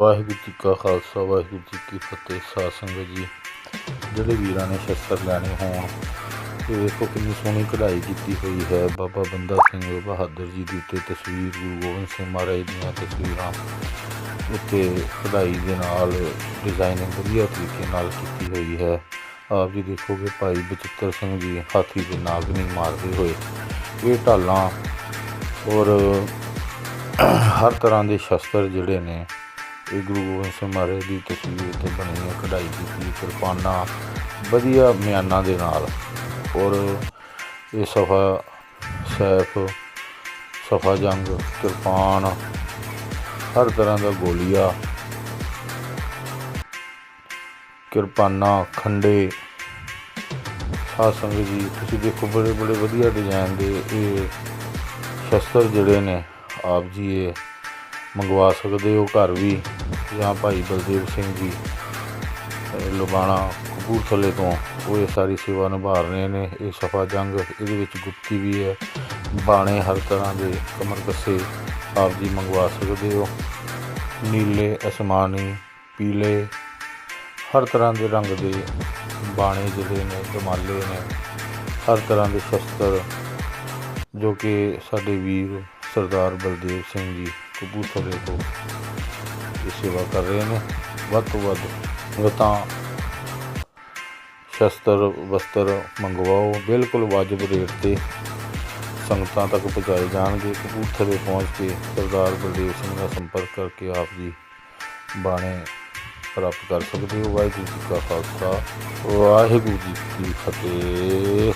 ਵਾਹਿਗੁਰੂ ਜੀ ਕਾ ਖਾਲਸਾ, ਵਾਹਿਗੁਰੂ ਜੀ ਕੀ ਫਤਿਹ। ਸਾਧ ਸੰਗਤ ਜੀ, ਜਿਹੜੇ ਵੀਰਾਂ ਨੇ ਸ਼ਸਤਰ ਲੈਣੇ ਹੋਣ, ਇਹ ਵੇਖੋ ਕਿੰਨੀ ਸੋਹਣੀ ਕਢਾਈ ਕੀਤੀ ਹੋਈ ਹੈ। ਬਾਬਾ ਬੰਦਾ ਸਿੰਘ ਬਹਾਦਰ ਜੀ ਦੀ ਉੱਤੇ ਤਸਵੀਰ, ਗੁਰੂ ਗੋਬਿੰਦ ਸਿੰਘ ਮਹਾਰਾਜ ਦੀਆਂ ਤਸਵੀਰਾਂ ਉੱਤੇ ਕਢਾਈ ਦੇ ਨਾਲ ਡਿਜ਼ਾਈਨਿੰਗ ਵਧੀਆ ਤਰੀਕੇ ਨਾਲ ਕੀਤੀ ਹੋਈ ਹੈ। ਆਪ ਜੀ ਦੇਖੋਗੇ ਭਾਈ ਬਚਿੱਤਰ ਸਿੰਘ ਜੀ ਹਾਥੀ ਦੇ ਨਾਗਨੀ ਮਾਰਦੇ ਹੋਏ। ਇਹ ਢਾਲਾਂ ਔਰ ਹਰ ਤਰ੍ਹਾਂ ਦੇ ਸ਼ਸਤਰ ਜਿਹੜੇ ਨੇ ਇਹ ਗੁਰੂ ਗੋਬਿੰਦ ਸਿੰਘ ਮਹਾਰਾਜ ਦੀ ਤਸਵੀਰ ਤੇ ਬਣੀ ਹੈ, ਕਢਾਈ ਕੀਤੀ ਕਿਰਪਾਨਾਂ, ਵਧੀਆ ਮਿਆਨਾਂ ਦੇ ਨਾਲ। ਔਰ ਇਹ ਸਫਾ ਸੈਫ, ਸਫਾ ਜੰਗ, ਕਿਰਪਾਨ, ਹਰ ਤਰ੍ਹਾਂ ਦਾ ਗੋਲੀਆ, ਕਿਰਪਾਨਾਂ, ਖੰਡੇ, ਸਾਧ ਸੰਗਤ ਜੀ, ਤੁਸੀਂ ਦੇਖੋ ਬੜੇ ਬੜੇ ਵਧੀਆ ਡਿਜ਼ਾਈਨ ਦੇ ਇਹ ਸ਼ਸਤਰ ਜਿਹੜੇ ਨੇ, ਆਪ ਜੀ ਇਹ ਮੰਗਵਾ ਸਕਦੇ ਹੋ, ਘਰ ਵੀ। ਜਾਂ ਭਾਈ ਬਲਦੇਵ ਸਿੰਘ ਜੀ ਲੁਬਾਣਾ ਕਪੂਰਥਲੇ ਤੋਂ। ਉਹ ਇਹ ਸਾਰੀ ਸੇਵਾ ਨਿਭਾ ਰਹੇ ਨੇ। ਇਹ ਸਫਾ ਜੰਗ ਇਹਦੇ ਵਿੱਚ ਗੁਪਤੀ ਵੀ ਹੈ। ਬਾਣੇ ਹਰ ਤਰ੍ਹਾਂ ਦੇ ਕਮਰ ਕੱਸੇ ਆਪ ਜੀ ਮੰਗਵਾ ਸਕਦੇ ਹੋ। ਨੀਲੇ, ਅਸਮਾਨੀ, ਪੀਲੇ, ਹਰ ਤਰ੍ਹਾਂ ਦੇ ਰੰਗ ਦੇ ਬਾਣੇ ਜਿਹੜੇ ਨੇ ਦਮਾਲੇ ਨੇ, ਹਰ ਤਰ੍ਹਾਂ ਦੇ ਸ਼ਸਤਰ ਜੋ ਕਿ ਸਾਡੇ ਵੀਰ ਸਰਦਾਰ ਬਲਦੇਵ ਸਿੰਘ ਜੀ ਕਪੂਰਥਲੇ ਤੋਂ ਇਹ ਸੇਵਾ ਕਰ ਰਹੇ ਨੇ। ਵੱਧ ਤੋਂ ਵੱਧ ਸੰਗਤਾਂ ਸ਼ਸਤਰ, ਵਸਤਰ ਮੰਗਵਾਓ। ਬਿਲਕੁਲ ਵਾਜਬ ਰੇਟ ਤੇ ਸੰਗਤਾਂ ਤੱਕ ਪਹੁੰਚਾਏ ਜਾਣਗੇ। ਕਪੂਰਥਲੇ ਪਹੁੰਚ ਕੇ ਸਰਦਾਰ ਬਲਦੇਵ ਸਿੰਘ ਨਾਲ ਸੰਪਰਕ ਕਰਕੇ ਆਪ ਜੀ ਬਾਣੇ ਪ੍ਰਾਪਤ ਕਰ ਸਕਦੇ ਹੋ। ਵਾਹਿਗੁਰੂ ਜੀ ਕਾ ਖਾਲਸਾ। ਵਾਹਿਗੁਰੂ ਜੀ ਕੀ ਫਤਿਹ।